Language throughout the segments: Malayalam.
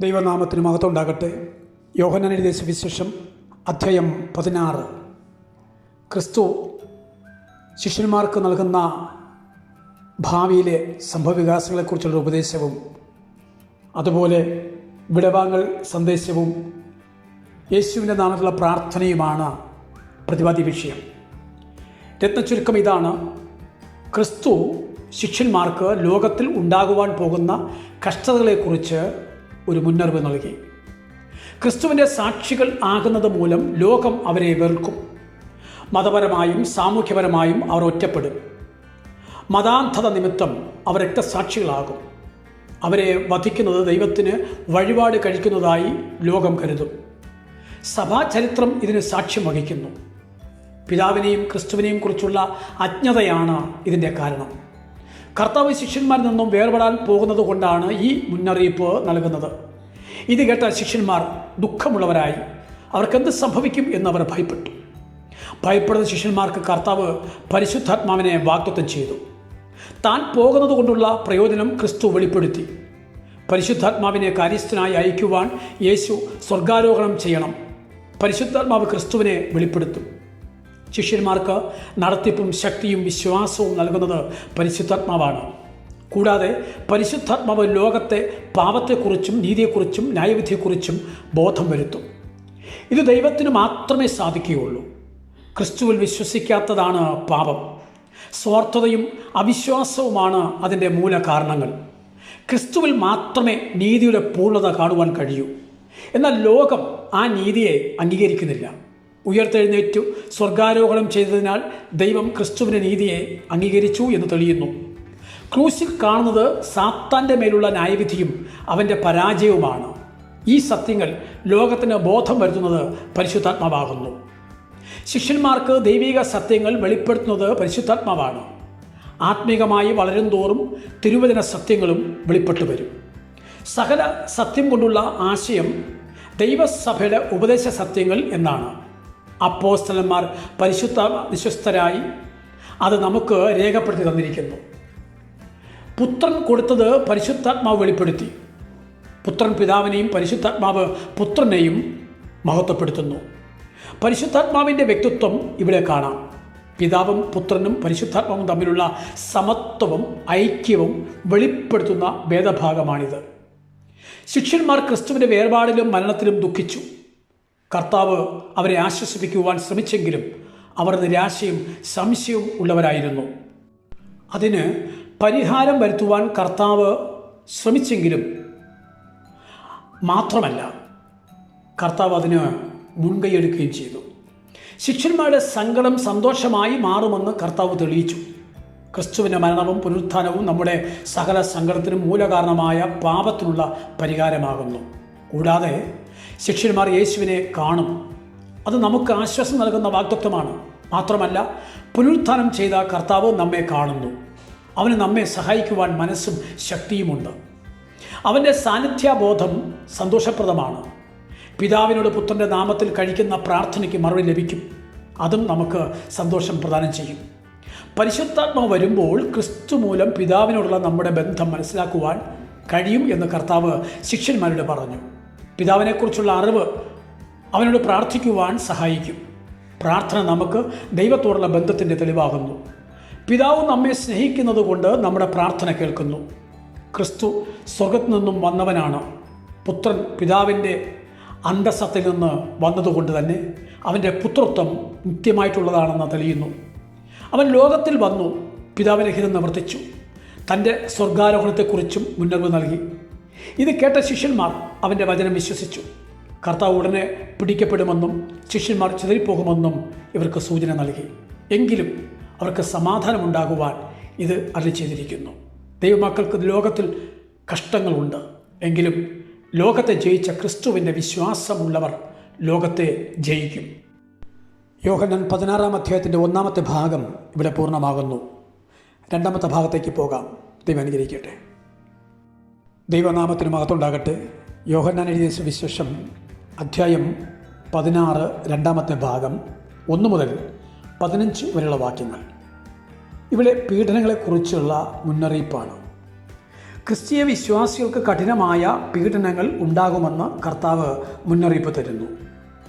ദൈവനാമത്തിന് മഹത്വം ഉണ്ടാകട്ടെ. എഴുതിയ സുവിശേഷം അധ്യായം പതിനാറ്. ക്രിസ്തു ശിഷ്യന്മാർക്ക് നൽകുന്ന ഭാവിയിലെ സംഭവവികാസങ്ങളെക്കുറിച്ചുള്ള ഉപദേശവും അതുപോലെ വിടവാങ്ങൽ സന്ദേശവും യേശുവിന്റെ നാമത്തിലുള്ള പ്രാർത്ഥനയുമാണ് പ്രതിപാദ്യ വിഷയം. രത്നചുരുക്കം ഇതാണ്. ക്രിസ്തു ശിഷ്യന്മാർക്ക് ലോകത്തിൽ ഉണ്ടാകുവാൻ പോകുന്ന കഷ്ടതകളെക്കുറിച്ച് ഒരു മുന്നറിവ് നൽകി. ക്രിസ്തുവിന്റെ സാക്ഷികൾ ആകുന്നത് മൂലം ലോകം അവരെ വെറുക്കും. മതപരമായും സാമൂഹ്യപരമായും അവർ ഒറ്റപ്പെടും. മതാന്ധത നിമിത്തം അവർ രക്തസാക്ഷികളാകും. അവരെ വധിക്കുന്നത് ദൈവത്തിന് വഴിപാട് കഴിക്കുന്നതായി ലോകം കരുതും. സഭാചരിത്രം ഇതിന് സാക്ഷ്യം വഹിക്കുന്നു. പിതാവിനെയും ക്രിസ്തുവിനെയും കുറിച്ചുള്ള അജ്ഞതയാണ് ഇതിന്റെ കാരണം. കർത്താവ് ശിഷ്യന്മാരിൽ നിന്നും വേർപെടാൻ പോകുന്നത് കൊണ്ടാണ് ഈ മുന്നറിയിപ്പ് നൽകുന്നത്. ഇത് കേട്ട ശിഷ്യന്മാർ ദുഃഖമുള്ളവരായി. അവർക്കെന്ത് സംഭവിക്കും എന്നവർ ഭയപ്പെട്ടു. ഭയപ്പെടുന്ന ശിഷ്യന്മാർക്ക് കർത്താവ് പരിശുദ്ധാത്മാവിനെ വാഗ്ദത്വം ചെയ്തു. താൻ പോകുന്നത് കൊണ്ടുള്ള പ്രയോജനം ക്രിസ്തു വെളിപ്പെടുത്തി. പരിശുദ്ധാത്മാവിനെ കാര്യസ്ഥനായി അയക്കുവാൻ യേശു സ്വർഗാരോഹണം ചെയ്യണം. പരിശുദ്ധാത്മാവ് ക്രിസ്തുവിനെ വെളിപ്പെടുത്തും. ശിഷ്യന്മാർക്ക് നടത്തിപ്പും ശക്തിയും വിശ്വാസവും നൽകുന്നത് പരിശുദ്ധാത്മാവാണ്. കൂടാതെ പരിശുദ്ധാത്മാവ് ലോകത്തെ പാപത്തെക്കുറിച്ചും നീതിയെക്കുറിച്ചും ന്യായവിധിയെക്കുറിച്ചും ബോധം വരുത്തും. ഇത് ദൈവത്തിന് മാത്രമേ സാധിക്കുകയുള്ളൂ. ക്രിസ്തുവിൽ വിശ്വസിക്കാത്തതാണ് പാപം. സ്വാർത്ഥതയും അവിശ്വാസവുമാണ് അതിന്റെ മൂല കാരണങ്ങൾ. ക്രിസ്തുവിൽ മാത്രമേ നീതിയുടെ പൂർണത കാണുവാൻ കഴിയൂ. എന്നാൽ ലോകം ആ നീതിയെ അംഗീകരിക്കുന്നില്ല. ഉയർത്തെഴുന്നേറ്റു. സ്വർഗാരോഹണം ചെയ്തതിനാൽ ദൈവം ക്രിസ്തുവിന്റെ നീതിയെ അംഗീകരിച്ചു എന്ന് തെളിയുന്നു. ക്രൂശിൽ കാണുന്നത് സാത്താന്റെ മേലുള്ള ന്യായവിധിയും അവന്റെ പരാജയവുമാണ്. ഈ സത്യങ്ങൾ ലോകത്തിന് ബോധം വരുത്തുന്നത് പരിശുദ്ധാത്മാവാകുന്നു. ശിഷ്യന്മാർക്ക് ദൈവിക സത്യങ്ങൾ വെളിപ്പെടുത്തുന്നത് പരിശുദ്ധാത്മാവാണ്. ആത്മീകമായി വളരും തോറും തിരുവചന സത്യങ്ങളും വെളിപ്പെട്ടു വരും. സകല സത്യം കൊണ്ടുള്ള ആശയം ദൈവസഭയുടെ ഉപദേശ സത്യങ്ങൾ എന്നാണ്. അപ്പോസ്തലന്മാർ പരിശുദ്ധ വിശ്വസ്തരായി അത് നമുക്ക് രേഖപ്പെടുത്തി തന്നിരിക്കുന്നു. പുത്രൻ കൊടുത്തത് പരിശുദ്ധാത്മാവ് വെളിപ്പെടുത്തി. പുത്രൻ പിതാവിനെയും പരിശുദ്ധാത്മാവ് പുത്രനെയും മഹത്വപ്പെടുത്തുന്നു. പരിശുദ്ധാത്മാവിന്റെ വ്യക്തിത്വം ഇവിടെ കാണാം. പിതാവും പുത്രനും പരിശുദ്ധാത്മാവും തമ്മിലുള്ള സമത്വവും ഐക്യവും വെളിപ്പെടുത്തുന്ന ഭേദഭാഗമാണിത് ശിഷ്യന്മാർ ക്രിസ്തുവിന്റെ വേർപാടിലും മരണത്തിലും ദുഃഖിച്ചു. കർത്താവ് അവരെ ആശ്വസിപ്പിക്കുവാൻ ശ്രമിച്ചെങ്കിലും അവർ നിരാശയും സംശയവും ഉള്ളവരായിരുന്നു. അതിന് പരിഹാരം വരുത്തുവാൻ കർത്താവ് ശ്രമിച്ചെങ്കിലും മാത്രമല്ല കർത്താവ് അതിന് മുൻകൈയെടുക്കുകയും ചെയ്തു. ശിഷ്യന്മാരുടെ സങ്കടം സന്തോഷമായി മാറുമെന്ന് കർത്താവ് തെളിയിച്ചു. ക്രിസ്തുവിന്റെ മരണവും പുനരുത്ഥാനവും നമ്മുടെ സകല സങ്കടത്തിനും മൂലകാരണമായ പാപത്തിനുള്ള പരിഹാരമാകുന്നു. കൂടാതെ ശിഷ്യന്മാർ യേശുവിനെ കാണും. അത് നമുക്ക് ആശ്വാസം നൽകുന്ന വാഗ്ദത്വമാണ്. മാത്രമല്ല പുനരുത്ഥാനം ചെയ്ത കർത്താവ് നമ്മെ കാണുന്നു. അവന് നമ്മെ സഹായിക്കുവാൻ മനസ്സും ശക്തിയുമുണ്ട്. അവന്റെ സാന്നിധ്യബോധം സന്തോഷപ്രദമാണ്. പിതാവിനോട് പുത്രന്റെ നാമത്തിൽ കഴിക്കുന്ന പ്രാർത്ഥനയ്ക്ക് മറുപടി ലഭിക്കും. അതും നമുക്ക് സന്തോഷം പ്രദാനം ചെയ്യും. പരിശുദ്ധാത്മാവ് വരുമ്പോൾ ക്രിസ്തു മൂലം പിതാവിനോടുള്ള നമ്മുടെ ബന്ധം മനസ്സിലാക്കുവാൻ കഴിയും എന്ന് കർത്താവ് ശിഷ്യന്മാരോട് പറഞ്ഞു. പിതാവിനെക്കുറിച്ചുള്ള അറിവ് അവനോട് പ്രാർത്ഥിക്കുവാൻ സഹായിക്കും. പ്രാർത്ഥന നമുക്ക് ദൈവത്തോടുള്ള ബന്ധത്തിന്റെ തെളിവാകുന്നു. പിതാവ് നമ്മെ സ്നേഹിക്കുന്നത് കൊണ്ട് നമ്മുടെ പ്രാർത്ഥന കേൾക്കുന്നു. ക്രിസ്തു സ്വർഗത്തു നിന്നും വന്നവനാണ്. പുത്രൻ പിതാവിന്റെ അന്തസ്സത്തിൽ നിന്ന് വന്നതുകൊണ്ട് തന്നെ അവന്റെ പുത്രത്വം നിത്യമായിട്ടുള്ളതാണെന്ന് തെളിയുന്നു. അവൻ ലോകത്തിൽ വന്നു പിതാവിനെ ഹിതം നിവർത്തിച്ചു. തന്റെ സ്വർഗാരോഹണത്തെക്കുറിച്ചും മുന്നറിവ് നൽകി. ഇത് കേട്ട ശിഷ്യന്മാർ അവന്റെ വചനം വിശ്വസിച്ചു. കർത്താവ് ഉടനെ പിടിക്കപ്പെടുമെന്നും ശിഷ്യന്മാർ ചിതറിപ്പോകുമെന്നും ഇവർക്ക് സൂചന നൽകി. എങ്കിലും അവർക്ക് സമാധാനമുണ്ടാകുവാൻ ഇത് അറി ചെയ്തിരിക്കുന്നു. ദൈവമക്കൾക്ക് ലോകത്തിൽ കഷ്ടങ്ങളുണ്ട്. എങ്കിലും ലോകത്തെ ജയിച്ച ക്രിസ്തുവിന്റെ വിശ്വാസമുള്ളവർ ലോകത്തെ ജയിക്കും. യോഹന്നൻ പതിനാറാം അധ്യായത്തിന്റെ ഒന്നാമത്തെ ഭാഗം ഇവിടെ പൂർണമാകുന്നു. രണ്ടാമത്തെ ഭാഗത്തേക്ക് പോകാം. ദൈവം അനുഗ്രഹിക്കട്ടെ. ദൈവനാമത്തിന് മഹത്തുണ്ടാകട്ടെ യോഹന്നാൻ എഴുതിയ സുവിശേഷം അധ്യായം പതിനാറ് രണ്ടാമത്തെ ഭാഗം ഒന്ന് മുതൽ പതിനഞ്ച് വരെയുള്ള വാക്യങ്ങൾ. ഇവിടെ പീഡനങ്ങളെക്കുറിച്ചുള്ള മുന്നറിയിപ്പാണ്. ക്രിസ്തീയ വിശ്വാസികൾക്ക് കഠിനമായ പീഡനങ്ങൾ ഉണ്ടാകുമെന്ന് കർത്താവ് മുന്നറിയിപ്പ് തരുന്നു.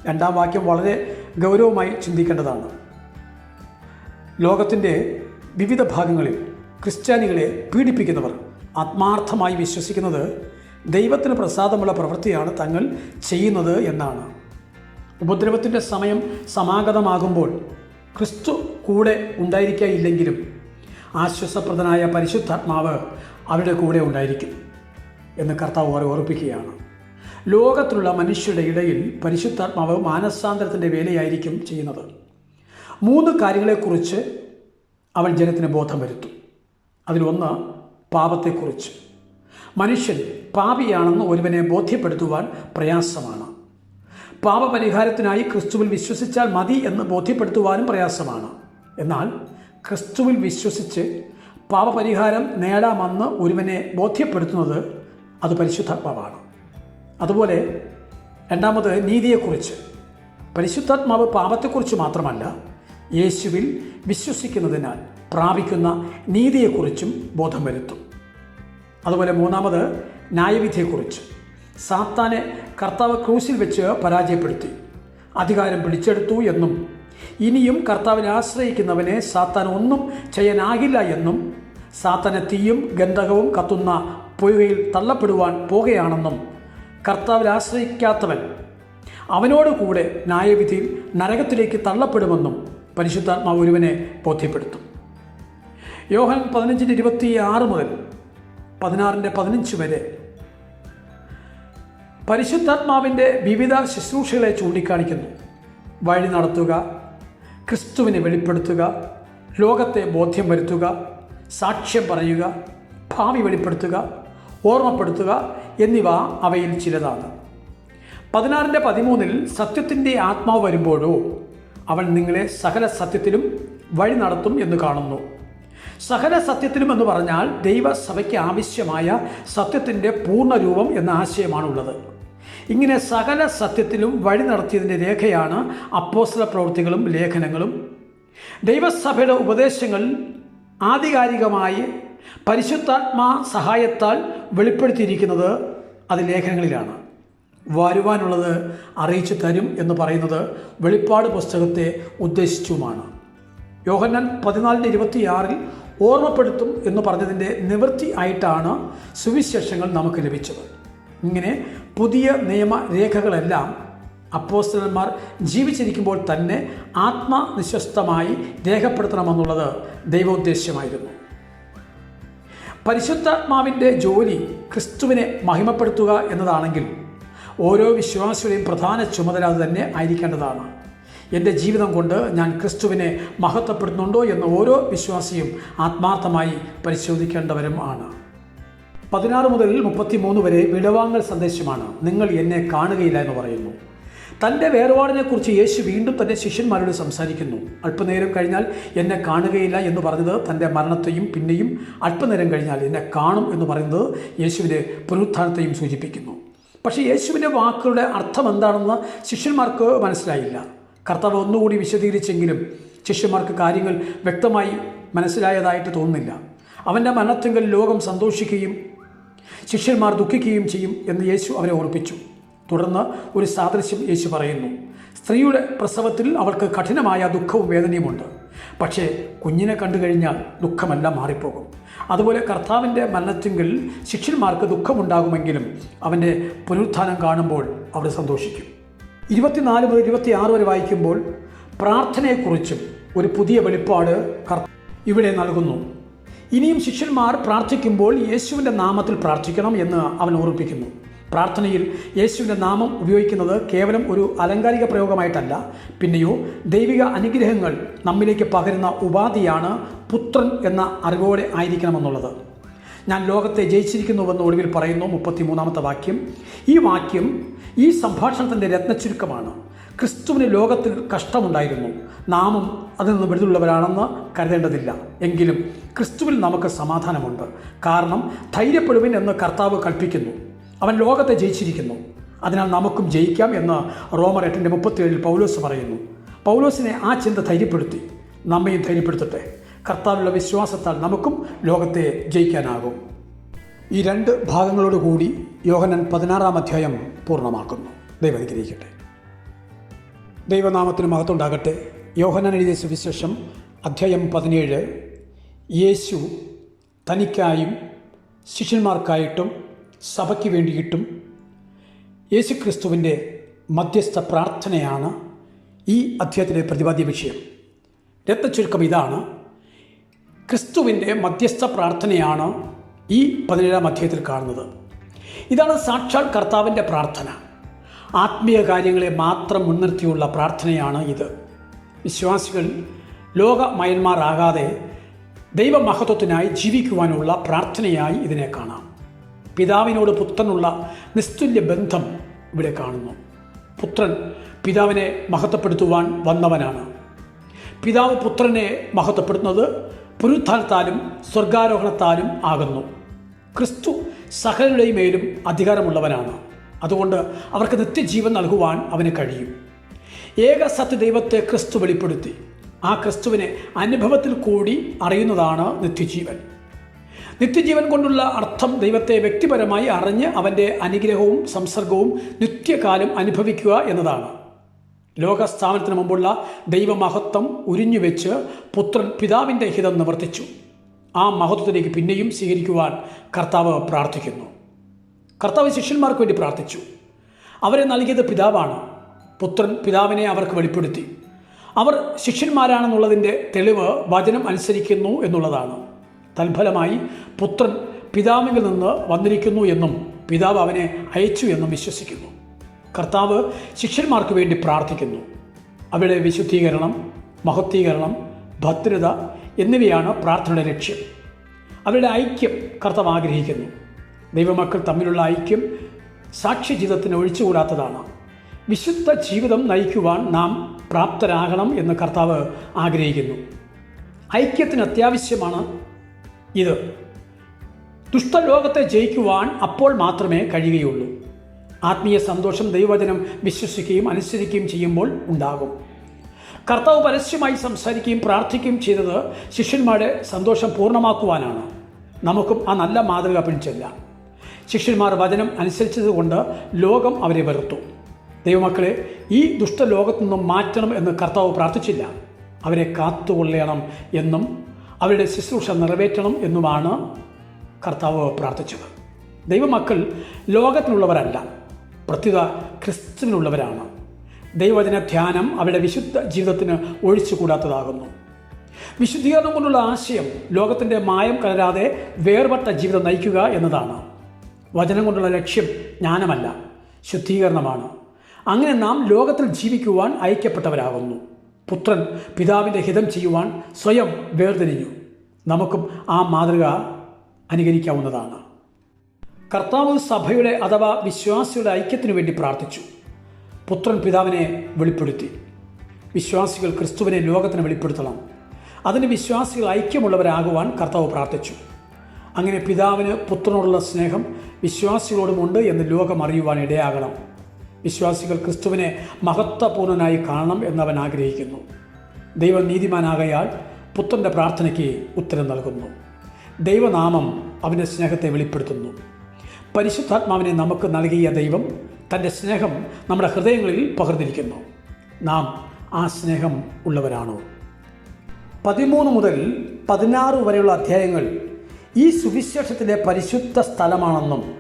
രണ്ടാം വാക്യം വളരെ ഗൗരവമായി ചിന്തിക്കേണ്ടതാണ്. ലോകത്തിന്റെ വിവിധ ഭാഗങ്ങളിൽ ക്രിസ്ത്യാനികളെ പീഡിപ്പിക്കുന്നവർ ആത്മാർത്ഥമായി വിശ്വസിക്കുന്നത് ദൈവത്തിന് പ്രസാദമുള്ള പ്രവൃത്തിയാണ് തങ്ങൾ ചെയ്യുന്നത് എന്നാണ്. ഉപദ്രവത്തിന്റെ സമയം സമാഗതമാകുമ്പോൾ ക്രിസ്തു കൂടെ ഉണ്ടായിരിക്കില്ലെങ്കിലും ആശ്വാസപ്രദനായ പരിശുദ്ധാത്മാവ് അവരുടെ കൂടെ ഉണ്ടായിരിക്കും എന്ന് കർത്താവ് അവരെ ഓർപ്പിക്കുകയാണ്. ലോകത്തിലുള്ള മനുഷ്യരുടെ ഇടയിൽ പരിശുദ്ധാത്മാവ് മാനസാന്തരത്തിന്റെ വേലയായിരിക്കും ചെയ്യുന്നത്. മൂന്ന് കാര്യങ്ങളെക്കുറിച്ച് അവൻ ജനത്തിന് ബോധം വരുത്തും. അതിലൊന്ന് പാപത്തെക്കുറിച്ച്. മനുഷ്യൻ പാപിയാണെന്ന് ഒരുവനെ ബോധ്യപ്പെടുത്തുവാൻ പ്രയാസമാണ്. പാപപരിഹാരത്തിനായി ക്രിസ്തുവിൽ വിശ്വസിച്ചാൽ മതി എന്ന് ബോധ്യപ്പെടുത്തുവാനും പ്രയാസമാണ്. എന്നാൽ ക്രിസ്തുവിൽ വിശ്വസിച്ച് പാപപരിഹാരം നേടാമെന്ന് ഒരുവനെ ബോധ്യപ്പെടുത്തുന്നത് അത് പരിശുദ്ധാത്മാവാണ്. അതുപോലെ രണ്ടാമത് നീതിയെക്കുറിച്ച്. പരിശുദ്ധാത്മാവ് പാപത്തെക്കുറിച്ച് മാത്രമല്ല യേശുവിൽ വിശ്വസിക്കുന്നതിനാൽ പ്രാപിക്കുന്ന നീതിയെക്കുറിച്ചും ബോധം വരുത്തും. അതുപോലെ മൂന്നാമത് ന്യായവിധിയെക്കുറിച്ച്. സാത്താനെ കർത്താവ് ക്രൂസിൽ വെച്ച് പരാജയപ്പെടുത്തി. അധികാരം പിടിച്ചെടുത്തു എന്നും ഇനിയും കർത്താവിനെ ആശ്രയിക്കുന്നവനെ സാത്താൻ ഒന്നും ചെയ്യാനാകില്ല എന്നും സാത്താനെ തീയും ഗന്ധകവും കത്തുന്ന പൊയ്കയിൽ തള്ളപ്പെടുവാൻ പോകുകയാണെന്നും കർത്താവിൽ ആശ്രയിക്കാത്തവൻ അവനോട് കൂടെ ന്യായവിധിയിൽ നരകത്തിലേക്ക് തള്ളപ്പെടുമെന്നും പരിശുദ്ധാത്മാവ് ഒരുവനെ ബോധ്യപ്പെടുത്തും. യോഹൻ പതിനഞ്ചിന് ഇരുപത്തി ആറ് മുതൽ പതിനാറിന്റെ പതിനഞ്ച് വരെ. പരിശുദ്ധാത്മാവിന്റെ വിവിധ ശുശ്രൂഷകളെ ചൂണ്ടിക്കാണിക്കുന്നു. വഴി നടത്തുക ക്രിസ്തുവിനെ വെളിപ്പെടുത്തുക ലോകത്തെ ബോധ്യം വരുത്തുക സാക്ഷ്യം പറയുക ഭാവി വെളിപ്പെടുത്തുക ഓർമ്മപ്പെടുത്തുക എന്നിവ അവയിൽ ചിലതാണ്. പതിനാറിന്റെ പതിമൂന്നിൽ സത്യത്തിന്റെ ആത്മാവ് വരുമ്പോഴോ അവൻ നിങ്ങളെ സകല സത്യത്തിലും വഴി നടത്തും എന്ന് കാണുന്നു. സകല സത്യത്തിലും എന്ന് പറഞ്ഞാൽ ദൈവസഭയ്ക്ക് ആവശ്യമായ സത്യത്തിന്റെ പൂർണരൂപം എന്ന ആശയമാണുള്ളത്. ഇങ്ങനെ സകല സത്യത്തിലും വഴി നടത്തിയതിന്റെ രേഖയാണ് അപ്പോസ്ല പ്രവൃത്തികളും ലേഖനങ്ങളും. ദൈവസഭയുടെ ഉപദേശങ്ങൾ ആധികാരികമായി പരിശുദ്ധാത്മാ സഹായത്താൽ വെളിപ്പെടുത്തിയിരിക്കുന്നത് അത് ലേഖനങ്ങളിലാണ്. വരുവാനുള്ളത് അറിയിച്ചു തരും എന്ന് പറയുന്നത് വെളിപ്പാട് പുസ്തകത്തെ ഉദ്ദേശിച്ചുമാണ്. യോഹന്നൻ പതിനാലിന്റെ ഇരുപത്തിയാറിൽ ഓർമ്മപ്പെടുത്തും എന്ന് പറഞ്ഞതിന്റെ നിവൃത്തി ആയിട്ടാണ് സുവിശേഷങ്ങൾ നമുക്ക് ലഭിച്ചത്. ഇങ്ങനെ പുതിയ നിയമരേഖകളെല്ലാം അപ്പോസ്റ്റലന്മാർ ജീവിച്ചിരിക്കുമ്പോൾ തന്നെ ആത്മനിശ്വസ്തമായി രേഖപ്പെടുത്തണമെന്നുള്ളത് ദൈവോദ്ദേശ്യമായിരുന്നു. പരിശുദ്ധാത്മാവിന്റെ ജോലി ക്രിസ്തുവിനെ മഹിമപ്പെടുത്തുക എന്നതാണെങ്കിൽ ഓരോ വിശ്വാസിയുടെയും പ്രധാന ചുമതല അത് തന്നെ ആയിരിക്കേണ്ടതാണ്. എന്റെ ജീവിതം കൊണ്ട് ഞാൻ ക്രിസ്തുവിനെ മഹത്വപ്പെടുത്തുന്നുണ്ടോ എന്ന് ഓരോ വിശ്വാസിയും ആത്മാർത്ഥമായി പരിശോധിക്കേണ്ടവരും ആണ്. പതിനാറ് മുതൽ മുപ്പത്തിമൂന്ന് വരെ വിടവാങ്ങൽ സന്ദേശമാണ് നിങ്ങൾ എന്നെ കാണുകയില്ല എന്ന് പറയുന്നു. തന്റെ വേർപാടിനെക്കുറിച്ച് യേശു വീണ്ടും തന്റെ ശിഷ്യന്മാരോട് സംസാരിക്കുന്നു. അല്പനേരം കഴിഞ്ഞാൽ എന്നെ കാണുകയില്ല എന്ന് പറഞ്ഞത് തന്റെ മരണത്തെയും പിന്നെയും അല്പനേരം കഴിഞ്ഞാൽ എന്നെ കാണും എന്ന് പറയുന്നത് യേശുവിന്റെ പുനരുത്ഥാനത്തെയും സൂചിപ്പിക്കുന്നു. പക്ഷേ യേശുവിന്റെ വാക്കുകളുടെ അർത്ഥം എന്താണെന്ന് ശിഷ്യന്മാർക്ക് മനസ്സിലായില്ല. കർത്താവ് ഒന്നുകൂടി വിശദീകരിച്ചെങ്കിലും ശിഷ്യന്മാർക്ക് കാര്യങ്ങൾ വ്യക്തമായി മനസ്സിലായതായിട്ട് തോന്നുന്നില്ല. അവന്റെ മരണത്തിങ്കൽ ലോകം സന്തോഷിക്കുകയും ശിഷ്യന്മാർ ദുഃഖിക്കുകയും ചെയ്യും എന്ന് യേശു അവരെ ഓർപ്പിച്ചു. തുടർന്ന് ഒരു സാദൃശ്യം യേശു പറയുന്നു. സ്ത്രീയുടെ പ്രസവത്തിൽ അവൾക്ക് കഠിനമായ ദുഃഖവും വേദനയുമുണ്ട്. പക്ഷേ കുഞ്ഞിനെ കണ്ടു കഴിഞ്ഞാൽ ദുഃഖമെല്ലാം മാറിപ്പോകും. അതുപോലെ കർത്താവിന്റെ മരണത്തിങ്കിൽ ശിഷ്യന്മാർക്ക് ദുഃഖമുണ്ടാകുമെങ്കിലും അവന്റെ പുനരുത്ഥാനം കാണുമ്പോൾ അവർ സന്തോഷിക്കും. ഇരുപത്തിനാല് മുതൽ ഇരുപത്തിയാറ് വരെ വായിക്കുമ്പോൾ പ്രാർത്ഥനയെക്കുറിച്ചും ഒരു പുതിയ വെളിപ്പാട് ഇവിടെ നൽകുന്നു. ഇനിയും ശിഷ്യന്മാർ പ്രാർത്ഥിക്കുമ്പോൾ യേശുവിന്റെ നാമത്തിൽ പ്രാർത്ഥിക്കണം എന്ന് അവൻ ഓർപ്പിക്കുന്നു പ്രാർത്ഥനയിൽ യേശുവിന്റെ നാമം ഉപയോഗിക്കുന്നത് കേവലം ഒരു അലങ്കാരിക പ്രയോഗമായിട്ടല്ല. പിന്നെയോ ദൈവിക അനുഗ്രഹങ്ങൾ നമ്മിലേക്ക് പകരുന്ന ഉപാധിയാണ് പുത്രൻ എന്ന അറിവോടെ ആയിരിക്കണമെന്നുള്ളത്. ഞാൻ ലോകത്തെ ജയിച്ചിരിക്കുന്നുവെന്ന് ഒടുവിൽ പറയുന്നു മുപ്പത്തിമൂന്നാമത്തെ വാക്യം. ഈ വാക്യം ഈ സംഭാഷണത്തിന്റെ രത്നച്ചുരുക്കമാണ്. ക്രിസ്തുവിന് ലോകത്തിൽ കഷ്ടമുണ്ടായിരുന്നു. നാമും അതിൽ നിന്ന് വിടുതലുള്ളവരാണെന്ന് കരുതേണ്ടതില്ല. എങ്കിലും ക്രിസ്തുവിൽ നമുക്ക് സമാധാനമുണ്ട്. കാരണം ധൈര്യപ്പെടുവിൻ എന്ന് കർത്താവ് കൽപ്പിക്കുന്നു. അവൻ ലോകത്തെ ജയിച്ചിരിക്കുന്നു. അതിനാൽ നമുക്കും ജയിക്കാം എന്ന് റോമർ എട്ടിന്റെ മുപ്പത്തിയേഴിൽ പൗലോസ് പറയുന്നു. പൗലോസിനെ ആ ചിന്ത ധൈര്യപ്പെടുത്തി. നമ്മയും ധൈര്യപ്പെടുത്തട്ടെ. കർത്താവിലുള്ള വിശ്വാസത്താൽ നമുക്കും ലോകത്തെ ജയിക്കാനാകും. ഈ രണ്ട് ഭാഗങ്ങളോട് കൂടി യോഹനൻ പതിനാറാം അധ്യായം പൂർണമാക്കുന്നു. ദൈവം അനുഗ്രഹിക്കട്ടെ. ദൈവനാമത്തിന് മഹത്തുണ്ടാകട്ടെ യോഹനൻ എഴുതിയ സുവിശേഷം അധ്യായം പതിനേഴ്. യേശു തനിക്കായും ശിഷ്യന്മാർക്കായിട്ടും സഭയ്ക്ക് വേണ്ടിയിട്ടും യേശുക്രിസ്തുവിന്റെ മധ്യസ്ഥ പ്രാർത്ഥനയാണ് ഈ അധ്യായത്തിലെ പ്രതിപാദ്യ വിഷയം. രക്തചുരുക്കം ഇതാണ്. ക്രിസ്തുവിന്റെ മധ്യസ്ഥ പ്രാർത്ഥനയാണ് ഈ പതിനേഴാം അധ്യായത്തിൽ കാണുന്നത്. ഇതാണ് സാക്ഷാൽ കർത്താവിന്റെ പ്രാർത്ഥന. ആത്മീയ കാര്യങ്ങളെ മാത്രം മുൻനിർത്തിയുള്ള പ്രാർത്ഥനയാണ് ഇത്. വിശ്വാസികൾ ലോകമയന്മാരാകാതെ ദൈവമഹത്വത്തിനായി ജീവിക്കുവാനുള്ള പ്രാർത്ഥനയായി ഇതിനെ കാണാം. പിതാവിനോട് പുത്രനുള്ള നിസ്തുല്യ ബന്ധം ഇവിടെ കാണുന്നു. പുത്രൻ പിതാവിനെ മഹത്വപ്പെടുത്തുവാൻ വന്നവനാണ്. പിതാവ് പുത്രനെ മഹത്വപ്പെടുത്തുന്നത് പുരുത്ഥാനത്താലും സ്വർഗാരോഹണത്താലും ആകുന്നു. ക്രിസ്തു സകലരുടെയും മേലും അധികാരമുള്ളവനാണ്. അതുകൊണ്ട് അവർക്ക് നിത്യജീവൻ നൽകുവാൻ അവന് കഴിയും. ഏക സത്യദൈവത്തെ ക്രിസ്തു വെളിപ്പെടുത്തി. ആ ക്രിസ്തുവിനെ അനുഭവത്തിൽ കൂടി അറിയുന്നതാണ് നിത്യജീവൻ. നിത്യജീവൻ കൊണ്ടുള്ള അർത്ഥം ദൈവത്തെ വ്യക്തിപരമായി അറിഞ്ഞ് അവന്റെ അനുഗ്രഹവും സംസർഗവും നിത്യകാലം അനുഭവിക്കുക എന്നതാണ്. ലോകസ്ഥാപനത്തിന് മുമ്പുള്ള ദൈവമഹത്വം ഉരിഞ്ഞുവെച്ച് പുത്രൻ പിതാവിന്റെ ഹിതം നിവർത്തിച്ചു. ആ മഹത്വത്തിലേക്ക് പിന്നെയും സ്വീകരിക്കുവാൻ കർത്താവ് പ്രാർത്ഥിക്കുന്നു. കർത്താവ് ശിഷ്യന്മാർക്ക് വേണ്ടി പ്രാർത്ഥിച്ചു. അവരെ നൽകിയത് പിതാവാണ്. പുത്രൻ പിതാവിനെ അവർക്ക് വെളിപ്പെടുത്തി. അവർ ശിഷ്യന്മാരാണെന്നുള്ളതിന്റെ തെളിവ് വചനം അനുസരിക്കുന്നു എന്നുള്ളതാണ്. തൽഫലമായി പുത്രൻ പിതാവിൽ നിന്ന് വന്നിരിക്കുന്നു എന്നും പിതാവ് അവനെ അയച്ചു എന്നും വിശ്വസിക്കുന്നു. കർത്താവ് ശിഷ്യന്മാർക്ക് വേണ്ടി പ്രാർത്ഥിക്കുന്നു. അവിടെ വിശുദ്ധീകരണം മഹത്വീകരണം ഭദ്രത എന്നിവയാണ് പ്രാർത്ഥനയുടെ ലക്ഷ്യം. അവരുടെ ഐക്യം കർത്താവ് ആഗ്രഹിക്കുന്നു. ദൈവമക്കൾ തമ്മിലുള്ള ഐക്യം സാക്ഷ്യ ജീവിതത്തിന് ഒഴിച്ചുകൂടാത്തതാണ്. വിശുദ്ധ ജീവിതം നയിക്കുവാൻ നാം പ്രാപ്തരാകണം എന്ന് കർത്താവ് ആഗ്രഹിക്കുന്നു. ഐക്യത്തിന് അത്യാവശ്യമാണ് ഇത്. ദുഷ്ടലോകത്തെ ജയിക്കുവാൻ അപ്പോൾ മാത്രമേ കഴിയുകയുള്ളൂ. ആത്മീയ സന്തോഷം ദൈവവചനം വിശ്വസിക്കുകയും അനുസരിക്കുകയും ചെയ്യുമ്പോൾ ഉണ്ടാകും. കർത്താവ് പരസ്യമായി സംസാരിക്കുകയും പ്രാർത്ഥിക്കുകയും ചെയ്തത് ശിഷ്യന്മാരുടെ സന്തോഷം പൂർണമാക്കുവാനാണ്. നമുക്കും ആ നല്ല മാതൃക പിടിച്ചല്ല. ശിഷ്യന്മാർ വചനം അനുസരിച്ചതുകൊണ്ട് ലോകം അവരെ വെറുത്തു. ദൈവമക്കളെ ഈ ദുഷ്ടലോകത്തു നിന്നും മാറ്റണം എന്ന് കർത്താവ് പ്രാർത്ഥിച്ചില്ല. അവരെ കാത്തുകൊള്ളണം എന്നും അവരുടെ ശുശ്രൂഷ നിറവേറ്റണം എന്നുമാണ് കർത്താവ് പ്രാർത്ഥിച്ചത്. ദൈവമക്കൾ ലോകത്തിനുള്ളവരല്ല പ്രത്യുത ക്രിസ്തുവിനുള്ളവരാണ് ദൈവവചന ധ്യാനം അവരുടെ വിശുദ്ധ ജീവിതത്തിന് ഒഴിച്ചുകൂടാത്തതാകുന്നു. വിശുദ്ധീകരണം കൊണ്ടുള്ള ആശയം ലോകത്തിന്റെ മായം കലരാതെ വേർപെട്ട ജീവിതം നയിക്കുക എന്നതാണ്. വചനം കൊണ്ടുള്ള ലക്ഷ്യം ജ്ഞാനമല്ല ശുദ്ധീകരണമാണ്. അങ്ങനെ നാം ലോകത്തിൽ ജീവിക്കുവാൻ ഐക്യപ്പെട്ടവരാകുന്നു. പുത്രൻ പിതാവിന്റെ ഹിതം ചെയ്യുവാൻ സ്വയം വേർതിരിഞ്ഞു. നമുക്കും ആ മാതൃക അനുകരിക്കാവുന്നതാണ്. കർത്താവ് സഭയുടെ അഥവാ വിശ്വാസിയുടെ ഐക്യത്തിനു വേണ്ടി പ്രാർത്ഥിച്ചു. പുത്രൻ പിതാവിനെ വെളിപ്പെടുത്തി. വിശ്വാസികൾ ക്രിസ്തുവിനെ ലോകത്തിന് വെളിപ്പെടുത്തണം. അതിന് വിശ്വാസികൾ ഐക്യമുള്ളവരാകുവാൻ കർത്താവ് പ്രാർത്ഥിച്ചു. അങ്ങനെ പിതാവിന് പുത്രനോടുള്ള സ്നേഹം വിശ്വാസികളോടുമുണ്ട് എന്ന് ലോകം അറിയുവാൻ ഇടയാകണം. വിശ്വാസികൾ ക്രിസ്തുവിനെ മഹത്വപൂർണനായി കാണണം എന്നവൻ ആഗ്രഹിക്കുന്നു. ദൈവം നീതിമാനാകയാൽ പുത്രന്റെ പ്രാർത്ഥനയ്ക്ക് ഉത്തരം നൽകുന്നു. ദൈവനാമം അവന്റെ സ്നേഹത്തെ വെളിപ്പെടുത്തുന്നു. പരിശുദ്ധാത്മാവിനെ നമുക്ക് നൽകിയ ദൈവം തന്റെ സ്നേഹം നമ്മുടെ ഹൃദയങ്ങളിൽ പകർന്നിരിക്കുന്നു. നാം ആ സ്നേഹം ഉള്ളവരാണോ. പതിമൂന്ന് മുതൽ പതിനാറ് വരെയുള്ള അധ്യായങ്ങൾ ഈ സുവിശേഷത്തിലെ പരിശുദ്ധ സ്ഥലമാണെന്നും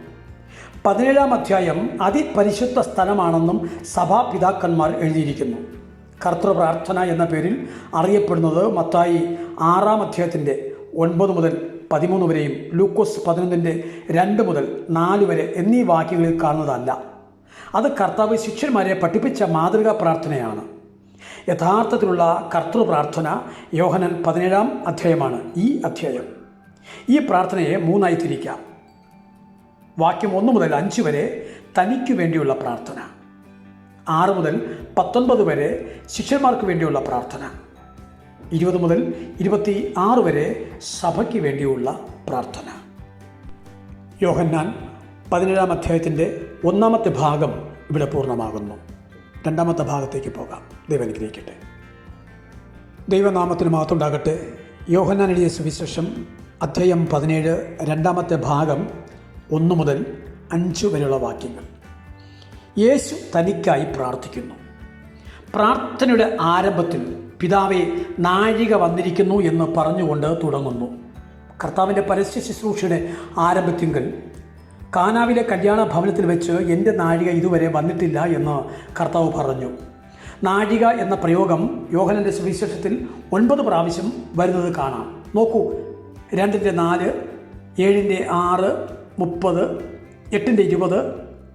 പതിനേഴാം അധ്യായം അതിപരിശുദ്ധ സ്ഥലമാണെന്നും സഭാപിതാക്കന്മാർ എഴുതിയിരിക്കുന്നു. കർത്തൃപ്രാർത്ഥന എന്ന പേരിൽ അറിയപ്പെടുന്നത് മത്തായി ആറാം അധ്യായത്തിന്റെ ഒൻപത് മുതൽ പതിമൂന്ന് വരെയും ലൂക്കോസ് പതിനൊന്നിന്റെ രണ്ട് മുതൽ നാല് വരെ എന്നീ വാക്യങ്ങളിൽ കാണുന്നതല്ല. അത് കർത്താവ് ശിഷ്യന്മാരെ പഠിപ്പിച്ച മാതൃകാ പ്രാർത്ഥനയാണ്. യഥാർത്ഥത്തിലുള്ള കർത്തൃ പ്രാർത്ഥന യോഹനൻ പതിനേഴാം അധ്യായമാണ് ഈ അധ്യായം. ഈ പ്രാർത്ഥനയെ മൂന്നായി തിരിക്കാം. വാക്യം ഒന്ന് മുതൽ അഞ്ച് വരെ തനിക്ക് വേണ്ടിയുള്ള പ്രാർത്ഥന. ആറ് മുതൽ പത്തൊൻപത് വരെ ശിഷ്യന്മാർക്ക് വേണ്ടിയുള്ള പ്രാർത്ഥന. ഇരുപത് മുതൽ ഇരുപത്തി ആറ് വരെ സഭയ്ക്ക് വേണ്ടിയുള്ള പ്രാർത്ഥന. യോഹന്നാൻ പതിനേഴാം അധ്യായത്തിന്റെ ഒന്നാമത്തെ ഭാഗം ഇവിടെ പൂർണമാകുന്നു. രണ്ടാമത്തെ ഭാഗത്തേക്ക് പോകാം. ദൈവം അനുഗ്രഹിക്കട്ടെ. ദൈവനാമത്തിന് മാത്രമുണ്ടാകട്ടെ യോഹന്നാൻ എഴുതിയ സുവിശേഷം അധ്യായം പതിനേഴ് രണ്ടാമത്തെ ഭാഗം ഒന്ന് മുതൽ അഞ്ച് വരെയുള്ള വാക്യങ്ങൾ. യേശു തനിക്കായി പ്രാർത്ഥിക്കുന്നു. പ്രാർത്ഥനയുടെ ആരംഭത്തിൽ പിതാവെ നാഴിക വന്നിരിക്കുന്നു എന്ന് പറഞ്ഞുകൊണ്ട് തുടങ്ങുന്നു. കർത്താവിന്റെ പരസ്യ ശുശ്രൂഷയുടെ ആരംഭത്തിങ്കൽ കാനാവിലെ കല്യാണ ഭവനത്തിൽ വെച്ച് എന്റെ നാഴിക ഇതുവരെ വന്നിട്ടില്ല എന്ന് കർത്താവ് പറഞ്ഞു. നാഴിക എന്ന പ്രയോഗം യോഹനന്റെ സുവിശേഷത്തിൽ ഒൻപത് പ്രാവശ്യം വരുന്നത് കാണാം. നോക്കൂ രണ്ടിന്റെ നാല് ഏഴിന്റെ ആറ് മുപ്പത് എട്ടിന്റെ ഇരുപത്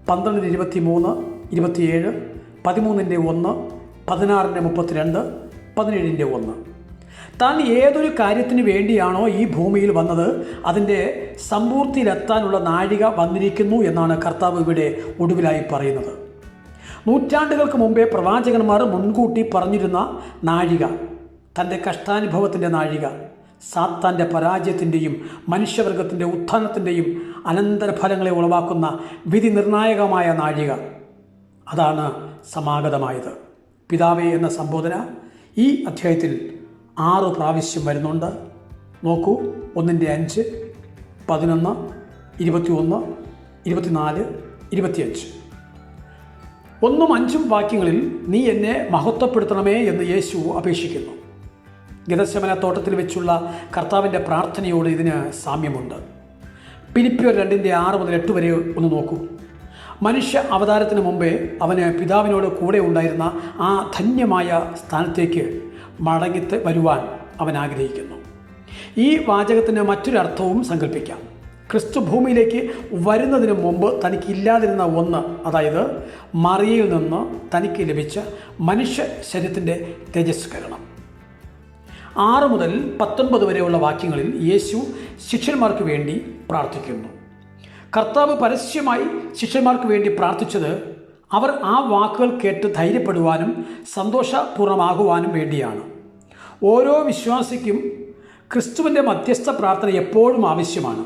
പന്ത്രണ്ടിന്റെ ഇരുപത്തി മൂന്ന് ഇരുപത്തിയേഴ് പതിമൂന്നിന്റെ ഒന്ന് പതിനാറിന്റെ മുപ്പത്തിരണ്ട് പതിനേഴിന്റെ ഒന്ന്. താൻ ഏതൊരു കാര്യത്തിന് വേണ്ടിയാണോ ഈ ഭൂമിയിൽ വന്നത്? അതിന്റെ സമ്പൂർത്തിയിലെത്താനുള്ള നാഴിക വന്നിരിക്കുന്നു എന്നാണ് കർത്താവ് ഇവിടെ ഒടുവിലായി പറയുന്നത്. നൂറ്റാണ്ടുകൾക്ക് മുമ്പേ പ്രവാചകന്മാർ മുൻകൂട്ടി പറഞ്ഞിരുന്ന നാഴിക തന്റെ കഷ്ടാനുഭവത്തിന്റെ നാഴിക സാത്താന്റെ പരാജയത്തിന്റെയും മനുഷ്യവർഗത്തിന്റെ ഉത്ഥാനത്തിന്റെയും അനന്തരഫലങ്ങളെ ഉളവാക്കുന്ന വിധി നിർണായകമായ നാഴിക. അതാണ് സമാഗതമായത്. പിതാവേ എന്ന സംബോധന ഈ അധ്യായത്തിൽ ആറ് പ്രാവശ്യം വരുന്നുണ്ട്. നോക്കൂ ഒന്നിന്റെ അഞ്ച് പതിനൊന്ന് ഇരുപത്തി ഒന്ന് ഇരുപത്തിനാല് ഇരുപത്തിയഞ്ച്. ഒന്നും അഞ്ചും വാക്യങ്ങളിൽ നീ എന്നെ മഹത്വപ്പെടുത്തണമേ എന്ന് യേശു അപേക്ഷിക്കുന്നു. ഗതശമന തോട്ടത്തിൽ വെച്ചുള്ള കർത്താവിന്റെ പ്രാർത്ഥനയോട് ഇതിന് സാമ്യമുണ്ട്. പിരിപ്പിയോ രണ്ടിന്റെ ആറ് മുതൽ എട്ട് വരെ ഒന്ന് നോക്കൂ. മനുഷ്യ അവതാരത്തിന് മുമ്പേ അവന് പിതാവിനോട് കൂടെ ഉണ്ടായിരുന്ന ആ ധന്യമായ സ്ഥാനത്തേക്ക് മടങ്ങി വരുവാൻ അവൻ ആഗ്രഹിക്കുന്നു. ഈ വാചകത്തിന് മറ്റൊരർത്ഥവും സങ്കല്പിക്കാം ക്രിസ്തു ഭൂമിയിലേക്ക് വരുന്നതിന് മുമ്പ് തനിക്കില്ലാതിരുന്ന ഒന്ന് അതായത് മറിയയിൽ നിന്ന് തനിക്ക് ലഭിച്ച മനുഷ്യ ശരീരത്തിന്റെ തേജസ്കരണം ആറ് മുതൽ പത്തൊൻപത് വരെയുള്ള വാക്യങ്ങളിൽ യേശു ശിഷ്യന്മാർക്ക് വേണ്ടി പ്രാർത്ഥിക്കുന്നു. കർത്താവ് പരസ്യമായി ശിഷ്യന്മാർക്ക് വേണ്ടി പ്രാർത്ഥിച്ചത് അവർ ആ വാക്കുകൾ കേട്ട് ധൈര്യപ്പെടുവാനും സന്തോഷപൂർണമാകുവാനും വേണ്ടിയാണ്. ഓരോ വിശ്വാസിക്കും ക്രിസ്തുവിന്റെ മധ്യസ്ഥ പ്രാർത്ഥന എപ്പോഴും ആവശ്യമാണ്.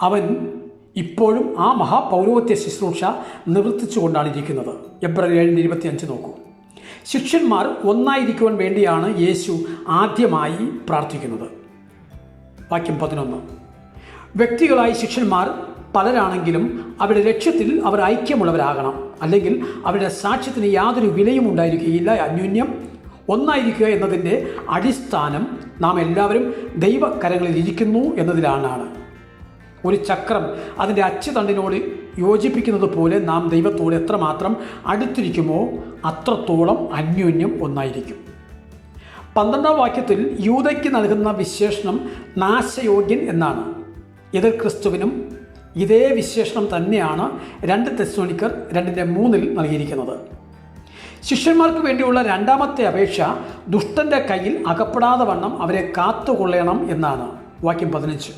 അവൻ ഇപ്പോഴും ആ മഹാപൗരോഹിത്യ ശുശ്രൂഷ നിവർത്തിച്ചുകൊണ്ടാണ് ഇരിക്കുന്നത് എബ്രൽ ഏഴിന്റെ ഇരുപത്തിയഞ്ച് നോക്കൂ. ശിഷ്യന്മാർ ഒന്നായിരിക്കുവാൻ വേണ്ടിയാണ് യേശു ആദ്യമായി പ്രാർത്ഥിക്കുന്നത്. വാക്യം പതിനൊന്ന്. വ്യക്തികളായി ശിഷ്യന്മാർ പലരാണെങ്കിലും അവരുടെ ലക്ഷ്യത്തിൽ അവർ ഐക്യമുള്ളവരാകണം. അല്ലെങ്കിൽ അവരുടെ സാക്ഷ്യത്തിന് യാതൊരു വിലയും ഉണ്ടായിരിക്കുകയില്ല. അന്യോന്യം ഒന്നായിരിക്കുക എന്നതിന്റെ അടിസ്ഥാനം നാം എല്ലാവരും ദൈവകരങ്ങളിൽ ഇരിക്കുന്നു എന്നതിലാണ് ഒരു ചക്രം അതിന്റെ അച്ചുതണ്ടിനോട് യോജിപ്പിക്കുന്നത് പോലെ നാം ദൈവത്തോട് എത്രമാത്രം അടുത്തിരിക്കുമോ അത്രത്തോളം അന്യോന്യം ഒന്നായിരിക്കും. പന്ത്രണ്ടാം വാക്യത്തിൽ യൂതയ്ക്ക് നൽകുന്ന വിശേഷണം നാശയോഗ്യൻ എന്നാണ്. എതിർ ക്രിസ്തുവിനും ഇതേ വിശേഷണം തന്നെയാണ് രണ്ട് തെസ്സോണിക്കർ രണ്ടിന്റെ മൂന്നിൽ നൽകിയിരിക്കുന്നത്. ശിഷ്യന്മാർക്ക് വേണ്ടിയുള്ള രണ്ടാമത്തെ അപേക്ഷ ദുഷ്ടന്റെ കയ്യിൽ അകപ്പെടാതെ വണ്ണം അവരെ കാത്തുകൊള്ളണം എന്നാണ്. വാക്യം പതിനഞ്ച്.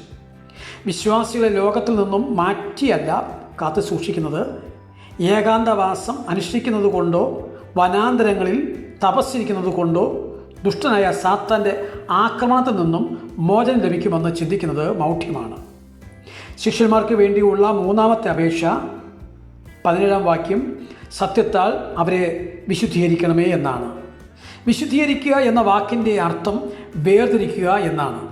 വിശ്വാസികളെ ലോകത്തിൽ നിന്നും മാറ്റിയല്ല കാത്തു സൂക്ഷിക്കുന്നത്. ഏകാന്തവാസം അനുഷ്ഠിക്കുന്നത് കൊണ്ടോ വനാന്തരങ്ങളിൽ തപസ്സിരിക്കുന്നത് കൊണ്ടോ ദുഷ്ടനായ സാത്താന്റെ ആക്രമണത്തിൽ നിന്നും മോചനം ലഭിക്കുമെന്ന് ചിന്തിക്കുന്നത് മൗഢ്യമാണ്. ശിഷ്യന്മാർക്ക് വേണ്ടിയുള്ള മൂന്നാമത്തെ അപേക്ഷ പതിനേഴാം വാക്യം സത്യത്താൽ അവരെ വിശുദ്ധീകരിക്കണമേ എന്നാണ്. വിശുദ്ധീകരിക്കുക എന്ന വാക്കിന്റെ അർത്ഥം വേർതിരിക്കുക എന്നാണ്.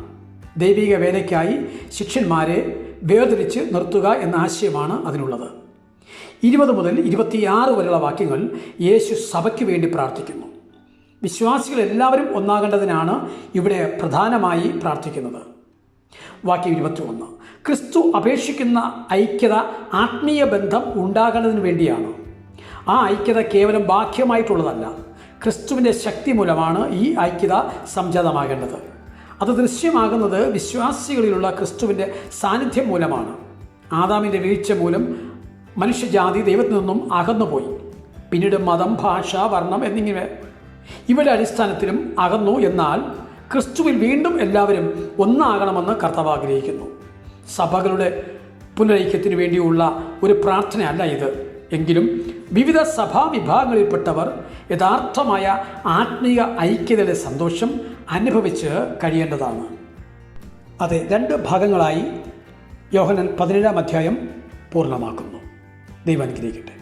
ദൈവിക വേലയ്ക്കായി ശിഷ്യന്മാരെ വേർതിരിച്ച് നിർത്തുക എന്ന ആശയമാണ് അതിനുള്ളത്. ഇരുപത് മുതൽ ഇരുപത്തിയാറ് വരെയുള്ള വാക്യങ്ങൾ യേശു സഭയ്ക്ക് വേണ്ടി പ്രാർത്ഥിക്കുന്നു. വിശ്വാസികൾ എല്ലാവരും ഒന്നാകേണ്ടതിനാണ് ഇവിടെ പ്രധാനമായി പ്രാർത്ഥിക്കുന്നത്. വാക്യം ഇരുപത്തി ക്രിസ്തു അപേക്ഷിക്കുന്ന ഐക്യത ആത്മീയ ബന്ധം ഉണ്ടാകുന്നതിന് വേണ്ടിയാണ്. ആ ഐക്യത കേവലം ബാഹ്യമായിട്ടുള്ളതല്ല ക്രിസ്തുവിന്റെ ശക്തി മൂലമാണ് ഈ ഐക്യത സംജാതമാകേണ്ടത്. അത് ദൃശ്യമാകുന്നത് വിശ്വാസികളിലുള്ള ക്രിസ്തുവിന്റെ സാന്നിധ്യം മൂലമാണ്. ആദാമിന്റെ വീഴ്ച മൂലം മനുഷ്യജാതി ദൈവത്തിൽ നിന്നും അകന്നുപോയി. പിന്നീട് മതം ഭാഷ വർണം എന്നിങ്ങനെ ഇവരുടെ അടിസ്ഥാനത്തിലും അകന്നു എന്നാൽ ക്രിസ്തുവിൽ വീണ്ടും എല്ലാവരും ഒന്നാകണമെന്ന് കർത്താവ് ആഗ്രഹിക്കുന്നു. സഭകളുടെ പുനരൈക്യത്തിന് വേണ്ടിയുള്ള ഒരു പ്രാർത്ഥനയല്ല ഇത്. എങ്കിലും വിവിധ സഭാ വിഭാഗങ്ങളിൽപ്പെട്ടവർ യഥാർത്ഥമായ ആത്മീയ ഐക്യതയുടെ സന്തോഷം അനുഭവിച്ച് കഴിയേണ്ടതാണ്. അതെ രണ്ട് ഭാഗങ്ങളായി യോഹനൻ പതിനേഴാം അധ്യായം പൂർണമാക്കുന്നു. ദൈവം അനുഗ്രഹിക്കട്ടെ.